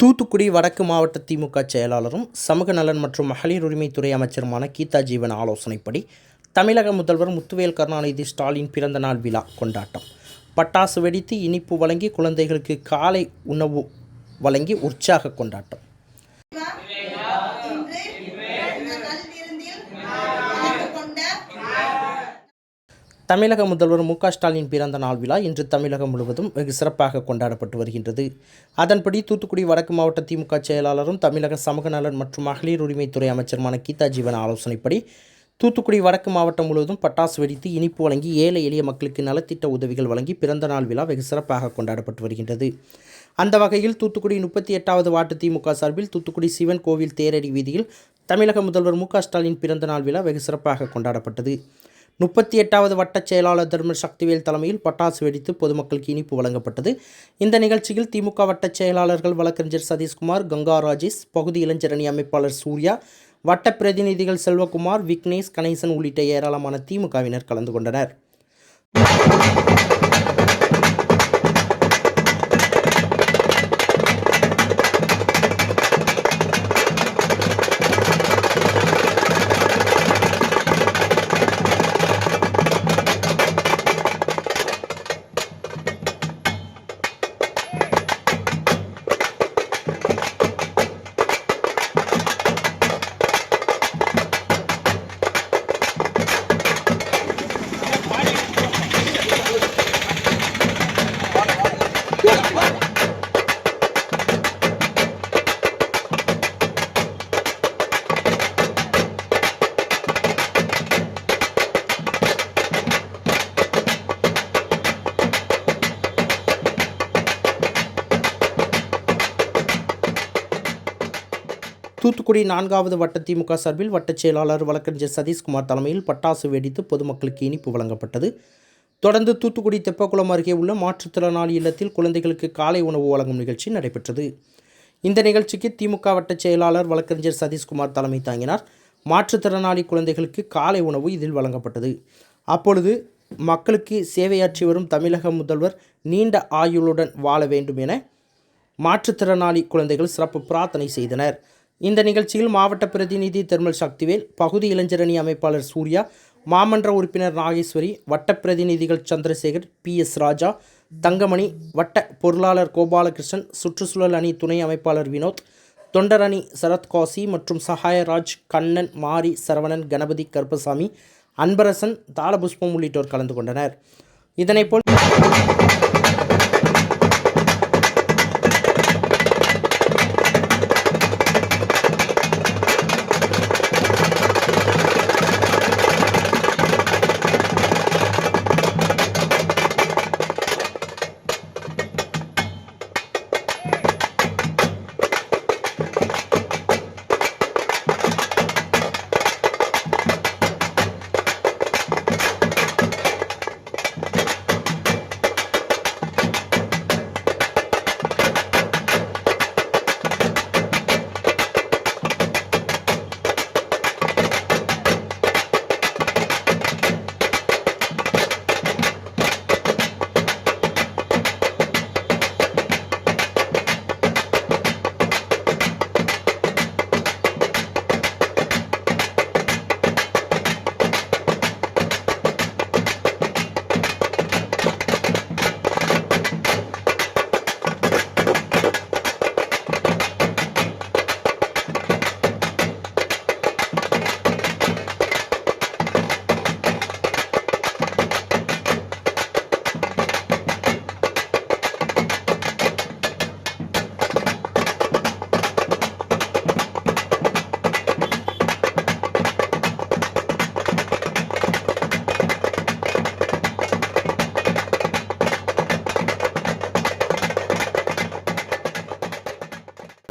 தூத்துக்குடி வடக்கு மாவட்ட திமுக செயலாளரும் சமூக நலன் மற்றும் மகளிர் உரிமைத்துறை அமைச்சருமான கீதா ஜீவன் ஆலோசனைப்படி தமிழக முதல்வர் முத்துவேல் கருணாநிதி ஸ்டாலின் பிறந்த நாள் விழா கொண்டாட்டம். பட்டாசு வெடித்து இனிப்பு வழங்கி குழந்தைகளுக்கு காலை உணவு வழங்கி உற்சாக கொண்டாட்டம் இன்று இந்த நல்விருந்தில் கலந்து கொண்ட தமிழக முதல்வர் மு ஸ்டாலின் பிறந்த நாள் விழா இன்று தமிழகம் முழுவதும் வெகு சிறப்பாக கொண்டாடப்பட்டு வருகின்றது. அதன்படி தூத்துக்குடி வடக்கு மாவட்ட திமுக செயலாளரும் தமிழக சமூக நலன் மற்றும் மகளிர் உரிமைத்துறை அமைச்சருமான கீதா ஜீவன் ஆலோசனைப்படி தூத்துக்குடி வடக்கு மாவட்டம் முழுவதும் பட்டாசு வெடித்து இனிப்பு வழங்கி ஏழை எளிய மக்களுக்கு நலத்திட்ட உதவிகள் வழங்கி பிறந்த நாள் விழா வெகு சிறப்பாக கொண்டாடப்பட்டு வருகின்றது. அந்த வகையில் தூத்துக்குடி முப்பத்தி எட்டாவது வார்டு திமுக சார்பில் தூத்துக்குடி சிவன் கோவில் தேரடி வீதியில் தமிழக முதல்வர் மு ஸ்டாலின் பிறந்த நாள் விழா வெகு சிறப்பாக கொண்டாடப்பட்டது. முப்பத்தி எட்டாவது வட்டச் செயலாளர் தர்ம சக்திவேல் தலைமையில் பட்டாசு வெடித்து பொதுமக்களுக்கு இனிப்பு வழங்கப்பட்டது. இந்த நிகழ்ச்சியில் திமுக வட்டச் செயலாளர்கள் வழக்கறிஞர் சதீஷ்குமார் கங்கா ராஜேஷ் பகுதி இளைஞரணி அமைப்பாளர் சூர்யா வட்ட பிரதிநிதிகள் செல்வகுமார் விக்னேஷ் கணேசன் உள்ளிட்ட ஏராளமான திமுகவினர் கலந்து கொண்டனர். தூத்துக்குடி நான்காவது வட்ட திமுக சார்பில் வட்டச் செயலாளர் வழக்கறிஞர் சதீஷ்குமார் தலைமையில் பட்டாசு வெடித்து பொதுமக்களுக்கு இனிப்பு வழங்கப்பட்டது. தொடர்ந்து தூத்துக்குடி தெப்பக்குளம் அருகே உள்ள மாற்றுத்திறனாளி இல்லத்தில் குழந்தைகளுக்கு காலை உணவு வழங்கும் நிகழ்ச்சி நடைபெற்றது. இந்த நிகழ்ச்சிக்கு திமுக வட்டச் செயலாளர் வழக்கறிஞர் சதீஷ்குமார் தலைமை தாங்கினார். மாற்றுத்திறனாளி குழந்தைகளுக்கு காலை உணவு இதில் வழங்கப்பட்டது. அப்பொழுது மக்களுக்கு சேவையாற்றி வரும் தமிழக முதல்வர் நீண்ட ஆயுளுடன் வாழ வேண்டும் என மாற்றுத்திறனாளி குழந்தைகள் சிறப்பு பிரார்த்தனை செய்தனர். இந்த நிகழ்ச்சியில் மாவட்ட பிரதிநிதி தெர்மல் சக்திவேல் பகுதி இளைஞரணி அமைப்பாளர் சூர்யா மாமன்ற உறுப்பினர் நாகேஸ்வரி வட்ட பிரதிநிதிகள் சந்திரசேகர் பி எஸ் ராஜா தங்கமணி வட்ட பொருளாளர் கோபாலகிருஷ்ணன் சுற்றுச்சூழல் அணி துணை அமைப்பாளர் வினோத் தொண்டர் அணி சரத் காசி மற்றும் சகாயராஜ் கண்ணன் மாரி சரவணன் கணபதி கருப்பசாமி அன்பரசன் தாளபுஷ்பம் உள்ளிட்டோர் கலந்து கொண்டனர். இதனைப்போல்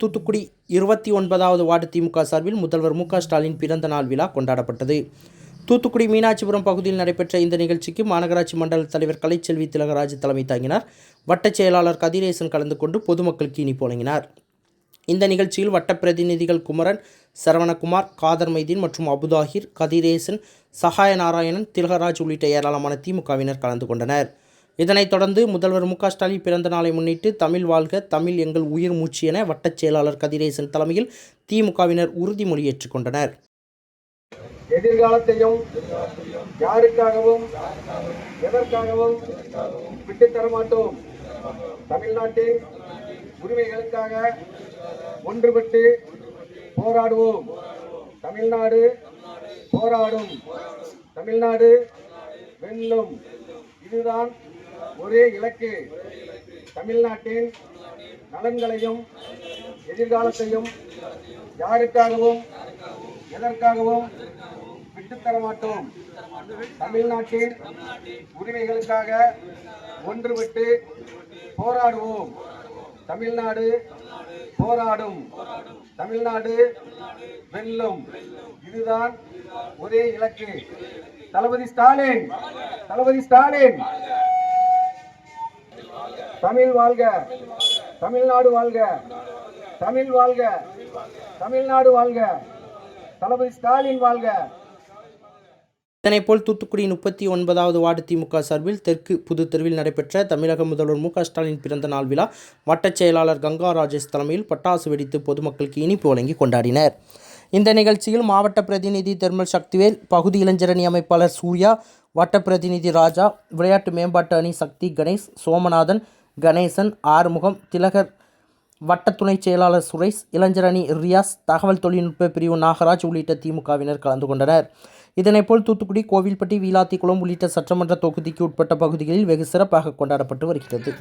தூத்துக்குடி இருபத்தி ஒன்பதாவது வார்டு திமுக சார்பில் முதல்வர் மு ஸ்டாலின் பிறந்த நாள் விழா கொண்டாடப்பட்டது. தூத்துக்குடி மீனாட்சிபுரம் பகுதியில் நடைபெற்ற இந்த நிகழ்ச்சிக்கு மாநகராட்சி மண்டல தலைவர் கலைச்செல்வி திலகராஜ் தலைமை தாங்கினார். வட்டச் செயலாளர் கதிரேசன் கலந்து கொண்டு பொதுமக்களுக்கு இனிப்பு வழங்கினார். இந்த நிகழ்ச்சியில் வட்ட பிரதிநிதிகள் குமரன் சரவணகுமார் காதர் மைதீன் மற்றும் அபுதாகிர் கதிரேசன் சகாய நாராயணன் திலகராஜ் உள்ளிட்ட ஏராளமான திமுகவினர் கலந்து கொண்டனர். இதனைத் தொடர்ந்து முதல்வர் மு ஸ்டாலின் பிறந்த நாளை முன்னிட்டு தமிழ் வாழ்க தமிழ் எங்கள் உயிர் மூச்சு என வட்டச் செயலாளர் கதிரேசன் தலைமையில் திமுகவினர் உறுதிமொழி ஏற்றுக்கொண்டனர் எதிர்காலத்தையும் யாருக்காகவும் எதற்காகவும் விட்டுத்தரமாட்டோம் மாட்டோம். தமிழ்நாட்டின் உரிமைகளுக்காக ஒன்றுபட்டு போராடுவோம். தமிழ்நாடு போராடும். தமிழ்நாடு வெல்லும். இதுதான் ஒரே இலக்கு தமிழ்நாட்டின் நலன்களையும் எதிர்காலத்தையும் யாருக்காகவும் எதற்காகவும் விட்டுத்தர மாட்டோம். தமிழ்நாட்டின் உரிமைகளுக்காக ஒன்றுவிட்டு போராடுவோம். தமிழ்நாடு போராடும். தமிழ்நாடு வெல்லும். இதுதான் ஒரே இலக்கு. தளபதி ஸ்டாலின் தளபதி ஸ்டாலின்! தமிழ் வாழ்க. தமிழ்நாடு வாழ்க. தமிழ் வாழ்க. தமிழ்நாடு வாழ்க. தளபதி ஸ்டாலின் வாழ்க. இதனைப்போல் தூத்துக்குடி முப்பத்தி ஒன்பதாவது வார்டு திமுக சார்பில் தெற்கு புது தெருவில் நடைபெற்ற தமிழக முதல்வர் மு க ஸ்டாலின் பிறந்த நாள் விழா வட்டச் செயலாளர் கங்கா ராஜேஷ் தலைமையில் பட்டாசு வெடித்து பொதுமக்களுக்கு இனிப்பு வழங்கி கொண்டாடினர். இந்த நிகழ்ச்சியில் மாவட்ட பிரதிநிதி தெர்மல் சக்திவேல் பகுதி இளைஞரணி அமைப்பாளர் சூர்யா வட்ட பிரதிநிதி ராஜா விளையாட்டு மேம்பாட்டு அணி சக்தி கணேஷ் சோமநாதன் கணேசன் ஆறுமுகம் திலகர் வட்ட துணைச் செயலாளர் சுரேஷ் இளைஞரணி ரியாஸ் தகவல் தொழில்நுட்ப பிரிவு நாகராஜ் உள்ளிட்ட திமுகவினர் கலந்து கொண்டனர். இதனைப்போல் தூத்துக்குடி கோவில்பட்டி வீலாத்திக்குளம் உள்ளிட்ட சட்டமன்ற தொகுதிக்கு உட்பட்ட பகுதிகளில் வெகு சிறப்பாக கொண்டாடப்பட்டு வருகிறது.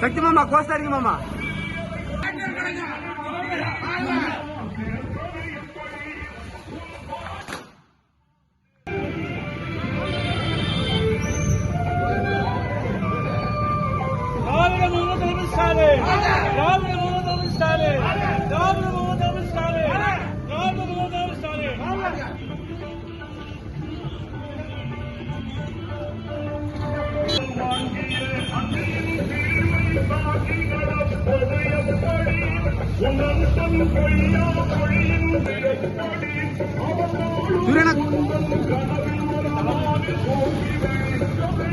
சக்தி மாமா மாமா. ஸ்டாலின் திராவிட முகமது ஸ்டாலின் திராவிட முகமது ஸ்டாலின் திராவிட முகமது ஸ்டாலின்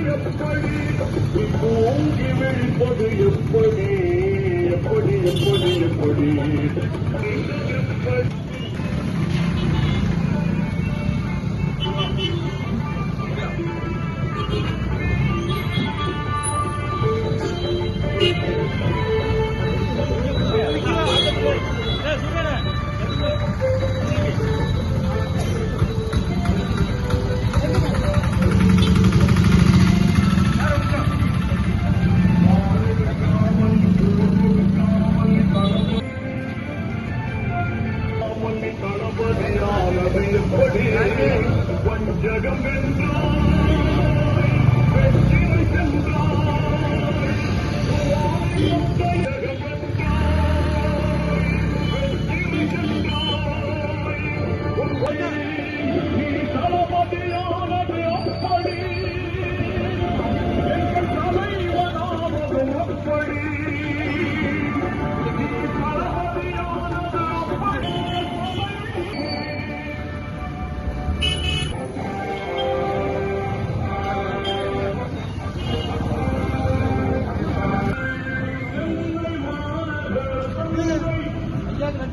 எப்படி ஓங்கி விழிப்பது எப்படி எப்படி எப்படி எப்படி